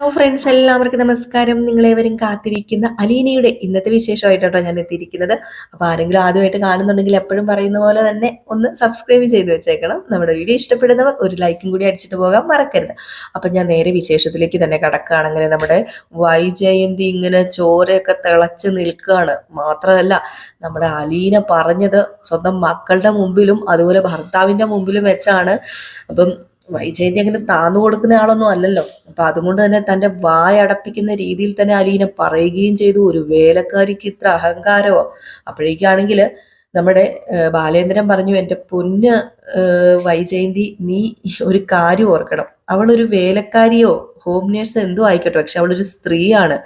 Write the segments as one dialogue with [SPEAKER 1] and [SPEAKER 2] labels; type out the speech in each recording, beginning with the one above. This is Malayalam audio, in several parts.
[SPEAKER 1] ഹലോ ഫ്രണ്ട്സ് എല്ലാവർക്കും നമസ്കാരം. നിങ്ങളേവരും കാത്തിരിക്കുന്ന അലീനയുടെ ഇന്നത്തെ വിശേഷമായിട്ടോ ഞാൻ എത്തിയിരിക്കുന്നത്. അപ്പോൾ ആരെങ്കിലും ആദ്യമായിട്ട് കാണുന്നുണ്ടെങ്കിൽ എപ്പോഴും പറയുന്ന പോലെ തന്നെ ഒന്ന് സബ്സ്ക്രൈബ് ചെയ്ത് വെച്ചേക്കണം. നമ്മുടെ വീഡിയോ ഇഷ്ടപ്പെടുന്നവർ ഒരു ലൈക്കും കൂടി അടിച്ചിട്ട് പോകാൻ മറക്കരുത്. അപ്പം ഞാൻ നേരെ വിശേഷത്തിലേക്ക് തന്നെ കടക്കുകയാണ്. അങ്ങനെ നമ്മുടെ വൈജയന്തി ഇങ്ങനെ ചോരയൊക്കെ തിളച്ച് നിൽക്കുകയാണ്. മാത്രമല്ല നമ്മുടെ അലീന പറഞ്ഞത് സ്വന്തം മക്കളുടെ മുമ്പിലും അതുപോലെ ഭർത്താവിന്റെ മുമ്പിലും വെച്ചാണ്. അപ്പം വൈജയന്തി അങ്ങനെ താന്നു കൊടുക്കുന്ന ആളൊന്നും അല്ലല്ലോ. അപ്പൊ അതുകൊണ്ട് തന്നെ തന്റെ വായടപ്പിക്കുന്ന രീതിയിൽ തന്നെ അലീന പറയുകയും ചെയ്തു. ഒരു വേലക്കാരിക്ക് ഇത്ര അഹങ്കാരമോ? അപ്പോഴേക്കാണെങ്കിൽ നമ്മുടെ ബാലേന്ദ്രൻ പറഞ്ഞു എന്റെ പൊന്ന് വൈജയന്തി നീ ഒരു കാര്യം ഓർക്കണം. അവളൊരു വേലക്കാരിയോ ഹോം നേഴ്സ് എന്തോ ആയിക്കോട്ടെ. പക്ഷെ അവളൊരു സ്ത്രീയാണ്.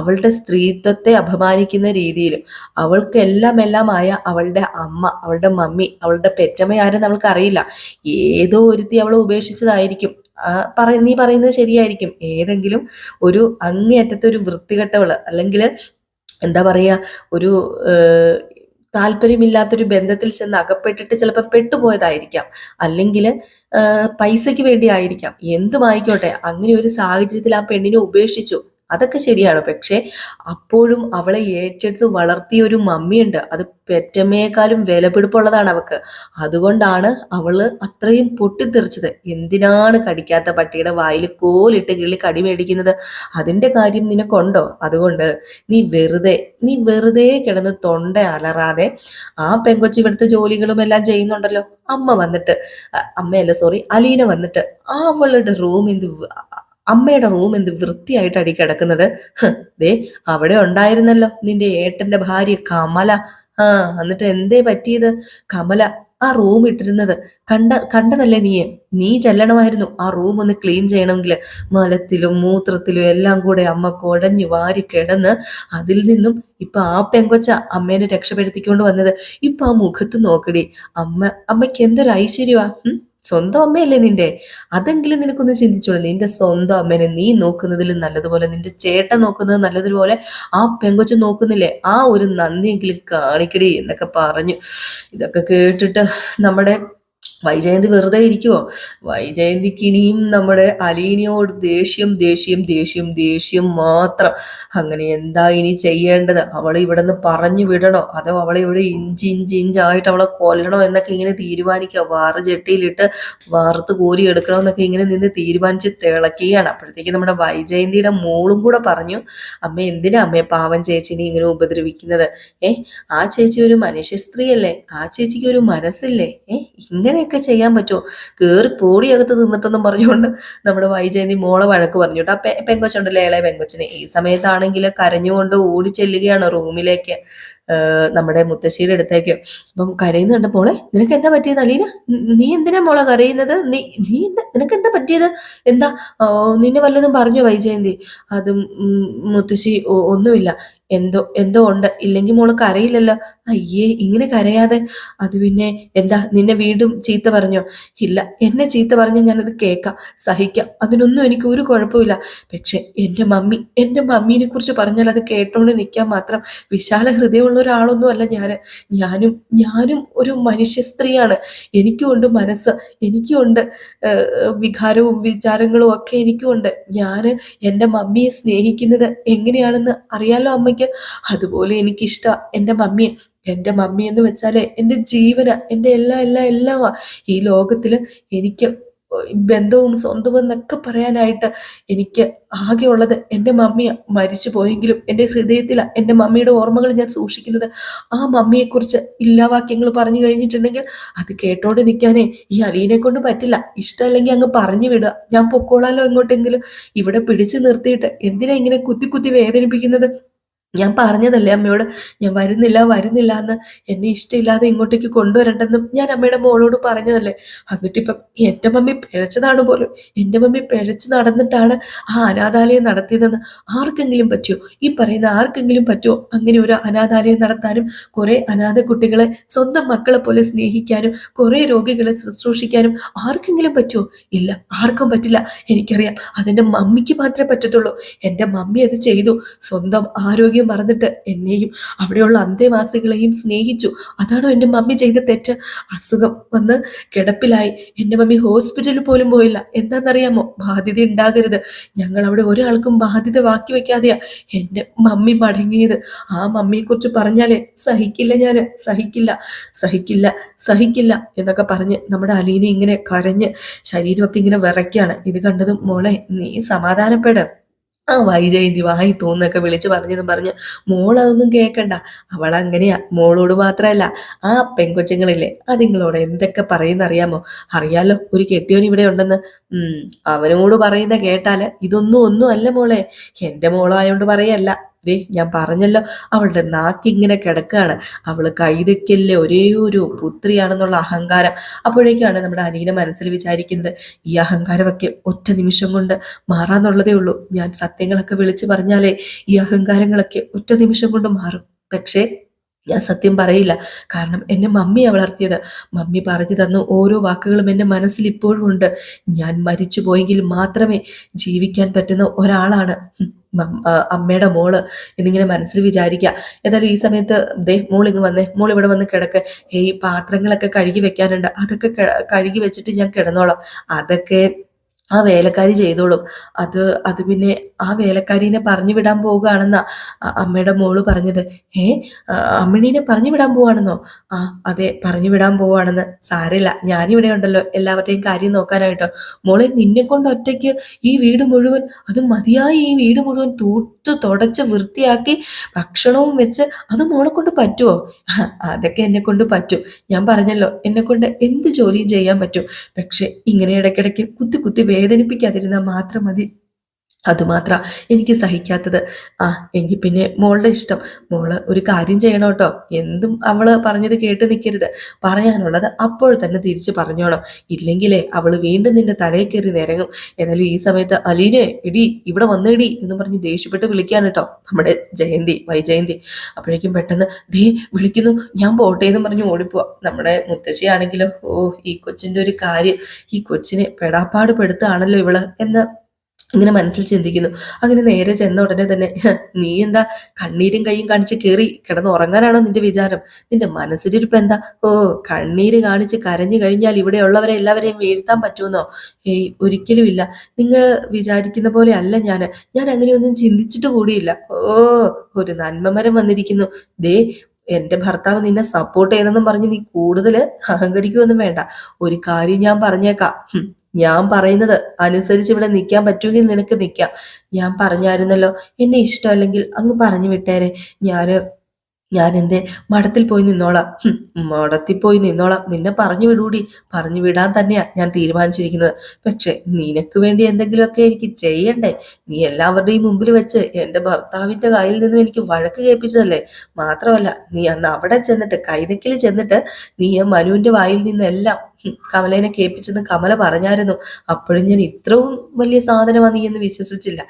[SPEAKER 1] അവളുടെ സ്ത്രീത്വത്തെ അപമാനിക്കുന്ന രീതിയിലും അവൾക്ക് എല്ലാം എല്ലാം ആയ അവളുടെ അമ്മ അവളുടെ മമ്മി അവളുടെ പെറ്റമ്മ ആരെന്ന് അവൾക്ക് അറിയില്ല ഏതോ ഒരുത്തി അവളെ ഉപേക്ഷിച്ചതായിരിക്കും. പറ നീ പറയുന്നത് ശരിയായിരിക്കും. ഏതെങ്കിലും ഒരു അങ്ങേയറ്റത്തെ ഒരു വൃത്തികെട്ടവൾ അല്ലെങ്കിൽ എന്താ പറയുക ഒരു താല്പര്യമില്ലാത്തൊരു ബന്ധത്തിൽ ചെന്ന് അകപ്പെട്ടിട്ട് ചിലപ്പോൾ പെട്ടുപോയതായിരിക്കാം. അല്ലെങ്കിൽ പൈസയ്ക്ക് വേണ്ടി ആയിരിക്കാം എന്തുമായിക്കോട്ടെ അങ്ങനെ ഒരു സാഹചര്യത്തിൽ ആ പെണ്ണിനെ ഉപേക്ഷിച്ചു. അതൊക്കെ ശരിയാണ്. പക്ഷേ അപ്പോഴും അവളെ ഏറ്റെടുത്ത് വളർത്തിയ ഒരു മമ്മിയുണ്ട്. അത് പെറ്റമ്മയെക്കാളും വിലപിടിപ്പുള്ളതാണ് അവക്ക്. അതുകൊണ്ടാണ് അവൾ അത്രയും പൊട്ടിത്തെറിച്ചത്. എന്തിനാണ് കടിക്കാത്ത പട്ടിയുടെ വായിൽ കോലിട്ട് കിള്ളി കടി മേടിക്കുന്നത്? അതിന്റെ കാര്യം നിനക്കുണ്ടോ? അതുകൊണ്ട് നീ വെറുതെ നീ വെറുതെ കിടന്ന് തൊണ്ട അലറാതെ ആ പെങ്കൊച്ചി ഇവിടുത്തെ ജോലികളും എല്ലാം ചെയ്യുന്നുണ്ടല്ലോ. അമ്മ വന്നിട്ട് അമ്മയല്ല സോറി അലീന വന്നിട്ട് അവളുടെ റൂം എന്ത് അമ്മയുടെ റൂം എന്ത് വൃത്തിയായിട്ട് അടി കിടക്കുന്നത്. ദേ അവിടെ ഉണ്ടായിരുന്നല്ലോ നിന്റെ ഏട്ടന്റെ ഭാര്യ കമല. ആ എന്നിട്ട് എന്തേ പറ്റിയത്? കമല ആ റൂം ഇട്ടിരുന്നത്. കണ്ട കണ്ടതല്ലേ നീ? നീ ചെല്ലണമായിരുന്നു ആ റൂം ഒന്ന് ക്ലീൻ ചെയ്യണമെങ്കിൽ. മലത്തിലും മൂത്രത്തിലും എല്ലാം കൂടെ അമ്മ കുഴഞ്ഞു വാരി കിടന്ന് അതിൽ നിന്നും ഇപ്പൊ ആ പെങ്കൊച്ച അമ്മേനെ രക്ഷപ്പെടുത്തിക്കൊണ്ട് വന്നത്. ഇപ്പൊ ആ മുഖത്ത് നോക്കടി. അമ്മ അമ്മയ്ക്ക് എന്തൊരു ഐശ്വര്യമാ സ്വന്തം അമ്മയല്ലേ നിന്റെ? അതെങ്കിലും നിനക്കൊന്ന് ചിന്തിച്ചോളൂ. നിന്റെ സ്വന്തം അമ്മേനെ നീ നോക്കുന്നതിൽ നല്ലതുപോലെ നിന്റെ ചേട്ടൻ നോക്കുന്നത് നല്ലതുപോലെ ആ പെങ്കൊച്ചു നോക്കുന്നില്ലേ? ആ ഒരു നന്ദിയെങ്കിലും കാണിക്കടി എന്നൊക്കെ പറഞ്ഞു. ഇതൊക്കെ കേട്ടിട്ട് നമ്മുടെ വൈജയന്തി വെറുതെ ഇരിക്കുവോ? വൈജയന്തിക്ക് ഇനിയും നമ്മുടെ അലീനയോട് ദേഷ്യം ദേഷ്യം ദേഷ്യം ദേഷ്യം മാത്രം. അങ്ങനെ എന്താ ഇനി ചെയ്യേണ്ടത്? അവളെ ഇവിടെ നിന്ന് പറഞ്ഞു വിടണോ? അതോ അവളെ ഇവിടെ ഇഞ്ചി ഇഞ്ചി ഇഞ്ചായിട്ട് അവളെ കൊല്ലണോ എന്നൊക്കെ ഇങ്ങനെ തീരുമാനിക്കുക. വാറ് ചെട്ടിയിലിട്ട് വാർത്ത് കോരി എടുക്കണോ എന്നൊക്കെ ഇങ്ങനെ നിന്ന് തീരുമാനിച്ച് തിളക്കുകയാണ് അപ്പോഴത്തേക്ക് നമ്മുടെ വൈജയന്തിയുടെ മോളും കൂടെ പറഞ്ഞു അമ്മ എന്തിനാ അമ്മയെ പാവം ചേച്ചിനെ ഇങ്ങനെ ഉപദ്രവിക്കുന്നത്? ഏ ആ ചേച്ചി ഒരു മനുഷ്യ സ്ത്രീയല്ലേ ആ ചേച്ചിക്ക് ഒരു മനസ്സില്ലേ? ഏ ഇങ്ങനെ ഒക്കെ ചെയ്യാൻ പറ്റുമോ? കയറി പോടിയകത്ത് തിന്നിട്ടെന്നും പറഞ്ഞുകൊണ്ട് നമ്മുടെ വൈജയന്തി മോളെ വഴക്ക് പറഞ്ഞു കേട്ടോ. പെങ്കൊച്ചുണ്ടല്ലേ ഇളയ പെങ്കൊച്ചിനെ. ഈ സമയത്താണെങ്കിൽ കരഞ്ഞുകൊണ്ട് ഓടി ചെല്ലുകയാണ് റൂമിലേക്ക്. നമ്മുടെ മുത്തശ്ശിയുടെ അടുത്തേക്ക്. അപ്പം കരയുന്ന കണ്ടപ്പോൾ നിനക്ക് എന്താ പറ്റിയത് അലീന? നീ എന്തിനാ മോളെ കരയുന്നത്? നീ നീ നിനക്ക് എന്താ പറ്റിയത്? എന്താ? നിന്നെ വല്ലതും പറഞ്ഞു വൈജയന്തി. അത് മുത്തശ്ശി ഒന്നുമില്ല. എന്തോ എന്തോ ഉണ്ട്? ഇല്ലെങ്കിൽ മോൾ കരയില്ലല്ലോ. അയ്യേ ഇങ്ങനെ കരയാതെ. അത് പിന്നെ എന്താ നിന്നെ വീണ്ടും ചീത്ത പറഞ്ഞോ? ഇല്ല എന്നെ ചീത്ത പറഞ്ഞാൽ ഞാനത് കേൾക്കാം സഹിക്കാം. അതിനൊന്നും എനിക്ക് ഒരു കുഴപ്പമില്ല. പക്ഷെ എന്റെ മമ്മി എന്റെ മമ്മീനെ കുറിച്ച് പറഞ്ഞാൽ അത് കേട്ടോണ്ട് നിൽക്കാൻ മാത്രം വിശാല ഹൃദയമുള്ള ഒരാളൊന്നും അല്ല ഞാൻ ഞാനും ഞാനും ഒരു മനുഷ്യ സ്ത്രീയാണ്. എനിക്കുമുണ്ട് മനസ്സ് എനിക്കുമുണ്ട് വികാരവും വിചാരങ്ങളും ഒക്കെ എനിക്കുമുണ്ട്. ഞാൻ എന്റെ മമ്മിയെ സ്നേഹിക്കുന്നത് എങ്ങനെയാണെന്ന് അറിയാലോ അമ്മയ്ക്ക്? അതുപോലെ എനിക്കിഷ്ടം എന്റെ മമ്മിയെ. എന്റെ മമ്മി എന്ന് വെച്ചാൽ എന്റെ ജീവന എന്റെ എല്ലാ എല്ലാ എല്ലാ ഈ ലോകത്തിൽ എനിക്ക് ബന്ധവും സ്വന്തവും എന്നൊക്കെ പറയാനായിട്ട് എനിക്ക് ആകെയുള്ളത് എന്റെ മമ്മി മരിച്ചു പോയെങ്കിലും എന്റെ ഹൃദയത്തിലാണ് എന്റെ മമ്മിയുടെ ഓർമ്മകൾ ഞാൻ സൂക്ഷിക്കുന്നത്. ആ മമ്മിയെക്കുറിച്ച് ഇല്ലാവാക്യങ്ങൾ പറഞ്ഞു കഴിഞ്ഞിട്ടുണ്ടെങ്കിൽ അത് കേട്ടോണ്ട് നിൽക്കാനേ ഈ അലീനെ കൊണ്ട് പറ്റില്ല. ഇഷ്ടമല്ലെങ്കിൽ അങ്ങ് പറഞ്ഞു വിടുക. ഞാൻ പൊക്കോളാലോ എങ്ങോട്ടെങ്കിലും. ഇവിടെ പിടിച്ചു നിർത്തിയിട്ട് എന്തിനാ ഇങ്ങനെ കുത്തി കുത്തി വേദനിപ്പിക്കുന്നത്? ഞാൻ പറഞ്ഞതല്ലേ അമ്മയോട്? ഞാൻ വരുന്നില്ല വരുന്നില്ല എന്ന്. എന്നെ ഇഷ്ടമില്ലാതെ ഇങ്ങോട്ടേക്ക് കൊണ്ടുവരണ്ടെന്നും ഞാൻ അമ്മയുടെ മോളോട് പറഞ്ഞതല്ലേ? എന്നിട്ടിപ്പം എന്റെ മമ്മി പിഴച്ചതാണ് പോലും. എന്റെ മമ്മി പിഴച്ച് നടന്നിട്ടാണ് ആ അനാഥാലയം നടത്തിയതെന്ന് ആർക്കെങ്കിലും പറ്റുമോ? ഈ പറയുന്ന ആർക്കെങ്കിലും പറ്റുമോ? അങ്ങനെ ഒരു അനാഥാലയം നടത്താനും കുറെ അനാഥ കുട്ടികളെ സ്വന്തം മക്കളെ പോലെ സ്നേഹിക്കാനും കുറെ രോഗികളെ ശുശ്രൂഷിക്കാനും ആർക്കെങ്കിലും പറ്റുമോ? ഇല്ല ആർക്കും പറ്റില്ല. എനിക്കറിയാം അതെന്റെ മമ്മിക്ക് മാത്രമേ പറ്റത്തുള്ളൂ. എന്റെ മമ്മി അത് ചെയ്തു. സ്വന്തം ആരോഗ്യം ആരോഗ്യം മറന്നിട്ട് എന്നെയും അവിടെയുള്ള അന്തേവാസികളെയും സ്നേഹിച്ചു. അതാണോ എന്റെ മമ്മി ചെയ്ത തെറ്റ്? അസുഖം വന്ന് കിടപ്പിലായി. എന്റെ മമ്മി ഹോസ്പിറ്റലിൽ പോലും പോയില്ല. എന്താണെന്നറിയാമോ? ബാധ്യത ഉണ്ടാകരുത്. ഞങ്ങൾ അവിടെ ഒരാൾക്കും ബാധ്യത ബാക്കി വെക്കാതെയാ എന്റെ മമ്മി മടങ്ങിയത്. ആ മമ്മിയെക്കുറിച്ച് പറഞ്ഞാലേ സഹിക്കില്ല ഞാൻ സഹിക്കില്ല. സഹിക്കില്ല. സഹിക്കില്ല എന്നൊക്കെ പറഞ്ഞ് നമ്മുടെ അലീനെ ഇങ്ങനെ കരഞ്ഞ് ശരീരമൊക്കെ ഇങ്ങനെ വിറയ്ക്കാണ്. ഇത് കണ്ടതും മോളെ നീ സമാധാനപ്പെട്. ആ വൈജയന്തി വായി തോന്നൊക്കെ വിളിച്ചു പറഞ്ഞെന്നും പറഞ്ഞ് മോൾ അതൊന്നും കേൾക്കണ്ട അവൾ അങ്ങനെയാ മോളോട് മാത്രമല്ല ആ പെൺകൊച്ചുങ്ങളില്ലേ അതിങ്ങളോട് എന്തൊക്കെ പറയുന്ന അറിയാമോ അറിയാലോ ഒരു കെട്ടിയോൻ ഇവിടെ ഉണ്ടെന്ന്. ഉം അവനോട് പറയുന്ന കേട്ടാൽ ഇതൊന്നും ഒന്നും അല്ല മോളെ. എന്റെ മോളായോണ്ട് പറയല്ല. ദേ ഞാൻ പറഞ്ഞല്ലോ അവളുടെ നാക്കിങ്ങനെ കിടക്കുകയാണ് അവൾ കൈതക്കല്ലേ ഒരേ ഒരു പുത്രിയാണെന്നുള്ള അഹങ്കാരം. അപ്പോഴേക്കാണ് നമ്മുടെ അനീന മനസ്സിൽ വിചാരിക്കുന്നത് ഈ അഹങ്കാരമൊക്കെ ഒറ്റ നിമിഷം കൊണ്ട് മാറാന്നുള്ളതേ ഉള്ളൂ. ഞാൻ സത്യങ്ങളൊക്കെ വിളിച്ചു പറഞ്ഞാലേ ഈ അഹങ്കാരങ്ങളൊക്കെ ഒറ്റ നിമിഷം കൊണ്ട് മാറും. പക്ഷേ ഞാൻ സത്യം പറയില്ല. കാരണം എന്നെ മമ്മിയാ വളർത്തിയത്. മമ്മി പറഞ്ഞു തന്ന ഓരോ വാക്കുകളും എന്റെ മനസ്സിൽ ഇപ്പോഴും ഉണ്ട്. ഞാൻ മരിച്ചു പോയെങ്കിൽ മാത്രമേ ജീവിക്കാൻ പറ്റുന്ന ഒരാളാണ് അമ്മയുടെ മോൾ എന്നിങ്ങനെ മനസ്സിൽ വിചാരിക്കുക ഏതായാലും ഈ സമയത്ത് ദേ മോളിങ്ങ് വന്നേ. മോൾ ഇവിടെ വന്ന് കിടക്ക്. ഹേ പാത്രങ്ങളൊക്കെ കഴുകി വെക്കാനുണ്ട്. അതൊക്കെ കഴുകി വെച്ചിട്ട് ഞാൻ കിടന്നോളാം. അതൊക്കെ ആ വേലക്കാരി ചെയ്തോളും. അത് അത് പിന്നെ ആ വേലക്കാരിനെ പറഞ്ഞു വിടാൻ പോവുകയാണെന്നാ അമ്മയുടെ മോൾ പറഞ്ഞത്. ഏ അമ്മിണീനെ പറഞ്ഞു വിടാൻ പോവാണെന്നോ ആ അതെ പറഞ്ഞു വിടാൻ പോവാണെന്ന് സാരില്ല ഞാനിവിടെ ഉണ്ടല്ലോ എല്ലാവരുടെയും കാര്യം നോക്കാനായിട്ടോ. മോളെ നിന്നെ കൊണ്ട് ഒറ്റയ്ക്ക് ഈ വീട് മുഴുവൻ അത് മതിയായി ഈ വീട് മുഴുവൻ തൂത്ത് തുടച്ച് വൃത്തിയാക്കി ഭക്ഷണവും വെച്ച് അത് മോളെ കൊണ്ട് പറ്റുമോ അതൊക്കെ എന്നെ കൊണ്ട് പറ്റും. ഞാൻ പറഞ്ഞല്ലോ എന്നെ കൊണ്ട് എന്ത് ജോലിയും ചെയ്യാൻ പറ്റും. പക്ഷെ ഇങ്ങനെ ഇടയ്ക്കിടയ്ക്ക് കുത്തി കുത്തി വേദനിപ്പിക്കാതിരുന്നാൽ മാത്രം മതി. അതുമാത്ര എനിക്ക് സഹിക്കാത്തത്. ആ എങ്കിൽ പിന്നെ മോളുടെ ഇഷ്ടം. മോൾ ഒരു കാര്യം ചെയ്യണം കേട്ടോ എന്തും അവൾ പറഞ്ഞത് കേട്ട് നിൽക്കരുത് പറയാനുള്ളത് അപ്പോൾ തന്നെ തിരിച്ചു പറഞ്ഞോണം. ഇല്ലെങ്കിലേ അവൾ വീണ്ടും നിന്റെ തലയിൽ കയറി നിരങ്ങും. എന്നാലും ഈ സമയത്ത് അലീനെ ഇടി ഇവിടെ വന്നിടി എന്ന് പറഞ്ഞ് ദേഷ്യപ്പെട്ട് വിളിക്കാൻ കേട്ടോ നമ്മുടെ ജയന്തി വൈജയന്തി. അപ്പോഴേക്കും പെട്ടെന്ന് ദേ വിളിക്കുന്നു. ഞാൻ പോട്ടെ എന്ന് പറഞ്ഞ് ഓടിപ്പോവാ. നമ്മുടെ മുത്തശ്ശിയാണെങ്കിലും ഓ ഈ കൊച്ചിന്റെ ഒരു കാര്യം. ഈ കൊച്ചിനെ പെടാപ്പാട് പെടുത്താണല്ലോ ഇവൾ എന്ന് ഇങ്ങനെ മനസ്സിൽ ചിന്തിക്കുന്നു. അങ്ങനെ നേരെ ചെന്ന ഉടനെ തന്നെ നീ എന്താ കണ്ണീരും കൈയും കാണിച്ച് കയറി കിടന്ന് ഉറങ്ങാനാണോ നിന്റെ വിചാരം? നിന്റെ മനസ്സിലിരിപ്പ് എന്താ? ഓ കണ്ണീര് കാണിച്ച് കരഞ്ഞു കഴിഞ്ഞാൽ ഇവിടെ ഉള്ളവരെ എല്ലാവരെയും വീഴ്ത്താൻ പറ്റുമെന്നോ? ഏയ് ഒരിക്കലും ഇല്ല. നിങ്ങൾ വിചാരിക്കുന്ന പോലെ അല്ല ഞാൻ ഞാൻ അങ്ങനെയൊന്നും ചിന്തിച്ചിട്ട് കൂടിയില്ല. ഓ ഒരു നന്മമരം വന്നിരിക്കുന്നു. ദേ എന്റെ ഭർത്താവ് നിന്നെ സപ്പോർട്ട് ചെയ്തെന്നും പറഞ്ഞ് നീ കൂടുതൽ അഹങ്കരിക്കുമെന്നും വേണ്ട. ഒരു കാര്യം ഞാൻ പറഞ്ഞേക്കാം. ഞാൻ പറയുന്നത് അനുസരിച്ച് ഇവിടെ നിൽക്കാൻ പറ്റുമെങ്കിൽ നിനക്ക് നിൽക്കാം ഞാൻ പറഞ്ഞായിരുന്നല്ലോ എന്നെ ഇഷ്ടമല്ലെങ്കിൽ അങ്ങ് പറഞ്ഞു വിട്ടേരെ. ഞാൻ ഞാൻ എന്തെ മഠത്തിൽ പോയി നിന്നോളാം. മഠത്തിൽ പോയി നിന്നോളാം. നിന്നെ പറഞ്ഞു വിടൂടി. പറഞ്ഞു വിടാൻ തന്നെയാ ഞാൻ തീരുമാനിച്ചിരിക്കുന്നത്. പക്ഷെ നിനക്ക് വേണ്ടി എന്തെങ്കിലുമൊക്കെ എനിക്ക് ചെയ്യണ്ടേ? നീ എല്ലാവരുടെയും മുമ്പിൽ വെച്ച് എന്റെ ഭർത്താവിന്റെ കയ്യിൽ നിന്നും എനിക്ക് വഴക്ക് കേൾപ്പിച്ചതല്ലേ? മാത്രമല്ല നീ അന്ന് അവിടെ ചെന്നിട്ട് കൈതക്കിൽ ചെന്നിട്ട് നീ മനുവിന്റെ വായിൽ നിന്നെല്ലാം കമലേനെ കേൾപ്പിച്ചെന്ന് കമല പറഞ്ഞായിരുന്നു. അപ്പോഴും ഞാൻ ഇത്രയും വലിയ സാധനമാണ് നീ എന്ന് വിശ്വസിച്ചില്ല.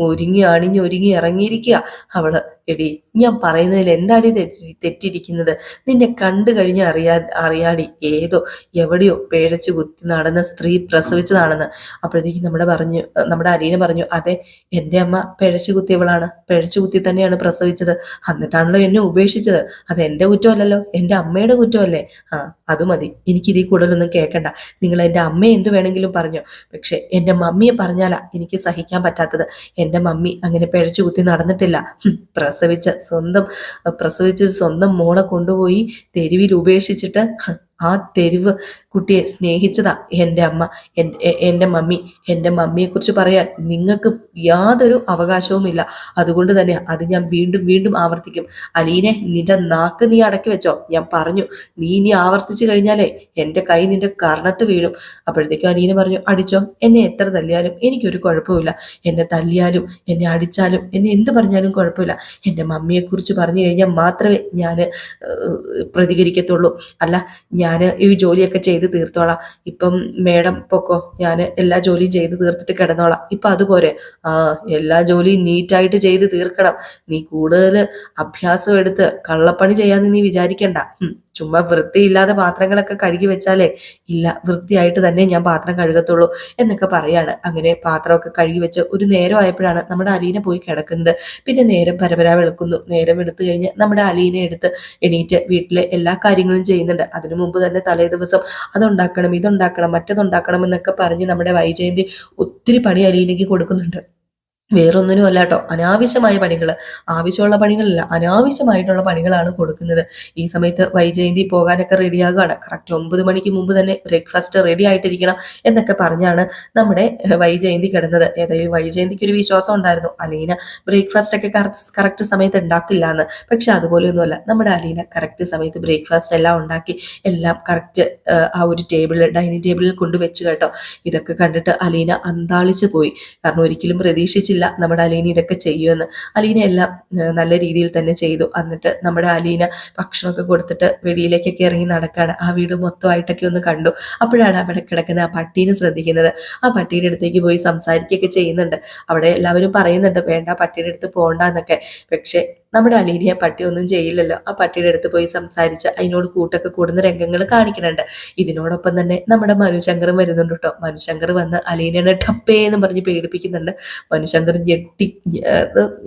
[SPEAKER 1] ഒരുങ്ങി അണിഞ്ഞ് ഒരുങ്ങി ഇറങ്ങിയിരിക്കുക. അവൾ എടി ഞാൻ പറയുന്നതിൽ എന്താടി തെറ്റി തെറ്റിരിക്കുന്നത്? നിന്നെ കണ്ടു കഴിഞ്ഞ് അറിയാ അറിയാടി. ഏതോ എവിടെയോ പേഴച്ച് കുത്തി നടന്ന സ്ത്രീ പ്രസവിച്ചതാണെന്ന്. അപ്പോഴത്തേക്ക് നമ്മുടെ പറഞ്ഞു നമ്മുടെ അലീന പറഞ്ഞു അതെ എന്റെ അമ്മ പിഴച്ചു കുത്തിയവളാണ്. പിഴച്ചു കുത്തി തന്നെയാണ് പ്രസവിച്ചത്. എന്നിട്ടാണല്ലോ എന്നെ ഉപേക്ഷിച്ചത്. അത് എന്റെ കുറ്റമല്ലല്ലോ. എന്റെ അമ്മയുടെ കുറ്റമല്ലേ? ആ അത് മതി. എനിക്കിതീ കൂടുതലൊന്നും കേൾക്കണ്ട നിങ്ങൾ എന്റെ അമ്മയെ എന്ത് വേണമെങ്കിലും പറഞ്ഞു. പക്ഷേ എന്റെ മമ്മിയെ പറഞ്ഞാലാ എനിക്ക് സഹിക്കാൻ പറ്റാത്തത്. എന്റെ മമ്മി അങ്ങനെ പിഴച്ചു കുത്തി നടന്നിട്ടില്ല. പ്രസവിച്ച സ്വന്തം പ്രസവിച്ച സ്വന്തം മോളെ കൊണ്ടുപോയി തെരുവിൽ ഉപേക്ഷിച്ചിട്ട് ആ തെരുവ് കുട്ടിയെ സ്നേഹിച്ചതാ എന്റെ അമ്മ എന്റെ മമ്മി. എന്റെ മമ്മിയെക്കുറിച്ച് പറയാൻ നിങ്ങൾക്ക് യാതൊരു അവകാശവുമില്ല. അതുകൊണ്ട് തന്നെ അത് ഞാൻ വീണ്ടും വീണ്ടും ആവർത്തിക്കും. അലീനെ നിന്റെ നാക്ക് നീ അടക്കി വെച്ചോ. ഞാൻ പറഞ്ഞു നീ ഇനി ആവർത്തിച്ചു കഴിഞ്ഞാലേ എന്റെ കൈ നിന്റെ കർണത്ത് വീഴും. അപ്പോഴത്തേക്കും അലീന പറഞ്ഞു അടിച്ചോ എന്നെ എത്ര തല്ലിയാലും എനിക്കൊരു കുഴപ്പമില്ല എന്നെ തല്ലിയാലും എന്നെ അടിച്ചാലും എന്നെ എന്ത് പറഞ്ഞാലും കുഴപ്പമില്ല. എന്റെ മമ്മിയെക്കുറിച്ച് പറഞ്ഞു കഴിഞ്ഞാൽ മാത്രമേ ഞാൻ പ്രതികരിക്കത്തുള്ളൂ. അല്ല ഞാൻ ഈ ജോലിയൊക്കെ ചെയ്ത് തീർത്തോളാം. ഇപ്പം മേഡം പൊക്കോ ഞാൻ എല്ലാ ജോലിയും ചെയ്ത് തീർത്തിട്ട് കിടന്നോളാം. ഇപ്പം അതുപോലെ ആ എല്ലാ ജോലിയും നീറ്റായിട്ട് ചെയ്ത് തീർക്കണം. നീ കൂടുതൽ അഭ്യാസം എടുത്ത് കള്ളപ്പണി ചെയ്യാന്ന് നീ വിചാരിക്കണ്ട. ചുമ്മാ വൃത്തിയില്ലാതെ പാത്രങ്ങളൊക്കെ കഴുകി വെച്ചാലേ ഇല്ല വൃത്തിയായിട്ട് തന്നെ ഞാൻ പാത്രം കഴുകത്തുള്ളൂ എന്നൊക്കെ പറയാണ്. അങ്ങനെ പാത്രമൊക്കെ കഴുകി വെച്ച് ഒരു നേരം ആയപ്പോഴാണ് നമ്മുടെ അലീന പോയി കിടക്കുന്നത്. പിന്നെ നേരം പരപരാ വെളുക്കുന്നു. നേരം എടുത്തു കഴിഞ്ഞ് നമ്മുടെ അലീനെ എടുത്ത് എണീറ്റ് വീട്ടിലെ എല്ലാ കാര്യങ്ങളും ചെയ്യുന്നുണ്ട്. അതിനു മുമ്പ് തന്നെ തലേ ദിവസം അതുണ്ടാക്കണം ഇതുണ്ടാക്കണം മറ്റതുണ്ടാക്കണം എന്നൊക്കെ പറഞ്ഞ് നമ്മുടെ വൈജയന്തി ഒത്തിരി പണി അലീനയ്ക്ക് കൊടുക്കുന്നുണ്ട്. വേറൊന്നിനും അല്ല കേട്ടോ അനാവശ്യമായ പണികൾ ആവശ്യമുള്ള പണികളല്ല അനാവശ്യമായിട്ടുള്ള പണികളാണ് കൊടുക്കുന്നത്. ഈ സമയത്ത് വൈജയന്തി പോകാനൊക്കെ റെഡിയാകുകയാണ് കറക്റ്റ് ഒമ്പത് മണിക്ക് മുമ്പ് തന്നെ ബ്രേക്ക്ഫാസ്റ്റ് റെഡി ആയിട്ടിരിക്കണം എന്നൊക്കെ പറഞ്ഞാണ് നമ്മുടെ വൈജയന്തി കിടന്നത്. ഏതായാലും വൈജയന്തിക്ക് ഒരു വിശ്വാസം ഉണ്ടായിരുന്നു. അലീന ബ്രേക്ക്ഫാസ്റ്റ് ഒക്കെ കറക്റ്റ് സമയത്ത് ഉണ്ടാക്കില്ല എന്ന് പക്ഷെ അതുപോലെയൊന്നുമല്ല. നമ്മുടെ അലീന കറക്റ്റ് സമയത്ത് ബ്രേക്ക്ഫാസ്റ്റ് എല്ലാം ഉണ്ടാക്കി എല്ലാം കറക്റ്റ് ആ ഒരു ടേബിളിൽ ഡൈനിങ് ടേബിളിൽ കൊണ്ടുവച്ചു കേട്ടോ. ഇതൊക്കെ കണ്ടിട്ട് അലീന അന്താളിച്ചു പോയി. കാരണം ഒരിക്കലും പ്രതീക്ഷിച്ചില്ല നമ്മുടെ അലീന ഇതൊക്കെ ചെയ്യുമെന്ന്. അലീന എല്ലാം നല്ല രീതിയിൽ തന്നെ ചെയ്തു. എന്നിട്ട് നമ്മുടെ അലീന ഭക്ഷണമൊക്കെ കൊടുത്തിട്ട് വെളിയിലേക്കൊക്കെ ഇറങ്ങി നടക്കുകയാണ് ആ വീട് മൊത്തമായിട്ടൊക്കെ ഒന്ന് കണ്ടു. അപ്പോഴാണ് അവിടെ കിടക്കുന്ന ആ പട്ടീനെ ശ്രദ്ധിക്കുന്നത്. ആ പട്ടിയുടെ അടുത്തേക്ക് പോയി സംസാരിക്കുകയൊക്കെ ചെയ്യുന്നുണ്ട്. അവിടെ എല്ലാവരും പറയുന്നുണ്ട് വേണ്ട പട്ടിയുടെ അടുത്ത് പോകണ്ട എന്നൊക്കെ. പക്ഷെ നമ്മുടെ അലീനയെ പട്ടി ഒന്നും ചെയ്യില്ലല്ലോ. ആ പട്ടിയുടെ അടുത്ത് പോയി സംസാരിച്ച് അതിനോട് കൂട്ടൊക്കെ കൂടുന്ന രംഗങ്ങൾ കാണിക്കുന്നുണ്ട്. ഇതിനോടൊപ്പം തന്നെ നമ്മുടെ മനുശങ്കറും വരുന്നുണ്ട് കേട്ടോ. മനുശങ്കർ വന്ന് അലീനയുടെ ടപ്പേ എന്ന് പറഞ്ഞ് പേടിപ്പിക്കുന്നുണ്ട്. മനുശങ്കർ ഞെട്ടി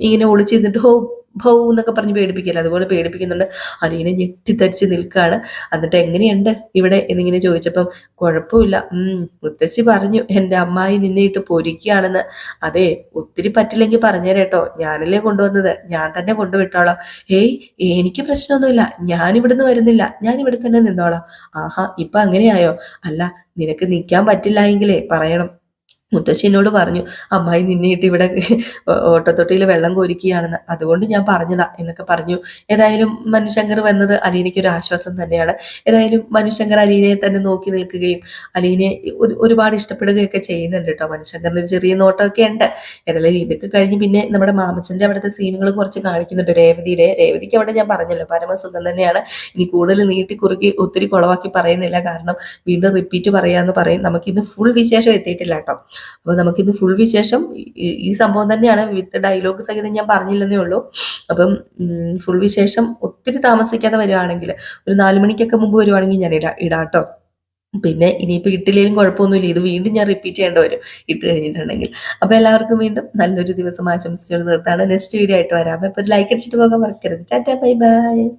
[SPEAKER 1] ഇങ്ങനെ ഒളിച്ചിരുന്നിട്ട് ഹോ ഭൗ എന്നൊക്കെ പറഞ്ഞ് പേടിപ്പിക്കില്ല? അതുപോലെ പേടിപ്പിക്കുന്നുണ്ട്. അലീന ഞെട്ടിത്തരിച്ച് നിൽക്കുകയാണ് എന്നിട്ട് എങ്ങനെയുണ്ട് ഇവിടെ എന്നിങ്ങനെ ചോദിച്ചപ്പം കുഴപ്പമില്ല. മുത്തശ്ശി പറഞ്ഞു എന്റെ അമ്മായി നിന്നെ ഇട്ട് പൊരിക്കുകയാണെന്ന്. അതെ ഒത്തിരി പറ്റില്ലെങ്കിൽ പറഞ്ഞേരേട്ടോ ഞാനല്ലേ കൊണ്ടുവന്നത്. ഞാൻ തന്നെ കൊണ്ടുവിട്ടോളാം. ഏയ് എനിക്ക് പ്രശ്നമൊന്നുമില്ല. ഞാൻ ഇവിടുന്ന് വരുന്നില്ല. ഞാൻ ഇവിടെ തന്നെ നിന്നോളാം. ആഹാ ഇപ്പൊ അങ്ങനെയായോ? അല്ല നിനക്ക് നിൽക്കാൻ പറ്റില്ല എങ്കിലേ പറയണം. മുത്തശ്ശി എന്നോട് പറഞ്ഞു അമ്മായി നിന്നിട്ട് ഇവിടെ ഓട്ടത്തൊട്ടിയിൽ വെള്ളം കോരിക്കുകയാണെന്ന് അതുകൊണ്ട് ഞാൻ പറഞ്ഞതാ എന്നൊക്കെ പറഞ്ഞു. ഏതായാലും മനുശങ്കർ വന്നത് അലീനയ്ക്ക് ഒരു ആശ്വാസം തന്നെയാണ്. ഏതായാലും മനുശങ്കർ അലീനയെ തന്നെ നോക്കി നിൽക്കുകയും അലീനെ ഒരുപാട് ഇഷ്ടപ്പെടുകയൊക്കെ ചെയ്യുന്നുണ്ട് കേട്ടോ. മനുശങ്കറിന് ചെറിയ നോട്ടമൊക്കെ ഉണ്ട്. ഏതായാലും ഇതൊക്കെ കഴിഞ്ഞ് പിന്നെ നമ്മുടെ മാമച്ചന്റെ അവിടുത്തെ സീനുകൾ കുറച്ച് കാണിക്കുന്നുണ്ട്. രേവതിയുടെ രേവതിക്ക് അവിടെ ഞാൻ പറഞ്ഞല്ലോ പരമസുഖം തന്നെയാണ്. ഇനി കൂടുതൽ നീട്ടി കുറുക്കി ഒത്തിരി കുളവാക്കി പറയുന്നില്ല. കാരണം വീണ്ടും റിപ്പീറ്റ് പറയാമെന്ന് പറയും. നമുക്കിന്ന് ഫുൾ വിശേഷം എത്തിയിട്ടില്ല കേട്ടോ. അപ്പോൾ നമുക്കിന്ന് ഫുൾ വിശേഷം ഈ- സംഭവം തന്നെയാണ്. വിത്ത് ഡയലോഗ് സഹിതം ഞാൻ പറഞ്ഞില്ലെന്നേ ഉള്ളൂ. അപ്പം ഫുൾ വിശേഷം ഒത്തിരി താമസിക്കാതെ വരികയാണെങ്കിൽ ഒരു നാല് മണിക്കൊക്കെ മുമ്പ് വരുവാണെങ്കിൽ ഞാൻ ഇടാ ഇടാട്ടോ. പിന്നെ ഇനിയിപ്പോൾ ഇട്ടില്ലെങ്കിലും കുഴപ്പമൊന്നുമില്ല. ഇത് വീണ്ടും ഞാൻ റിപ്പീറ്റ് ചെയ്യേണ്ടി വരും ഇട്ട് കഴിഞ്ഞിട്ടുണ്ടെങ്കിൽ. അപ്പോൾ എല്ലാവർക്കും വീണ്ടും നല്ലൊരു ദിവസം ആശംസിച്ചുകൊണ്ട് നിർത്താണ് നെക്സ്റ്റ് വീഡിയോ ആയിട്ട് വരാം. അപ്പോൾ ഒരു ലൈക്ക് അടിച്ചിട്ട് പോകാൻ മറക്കരുത്. Tata bye bye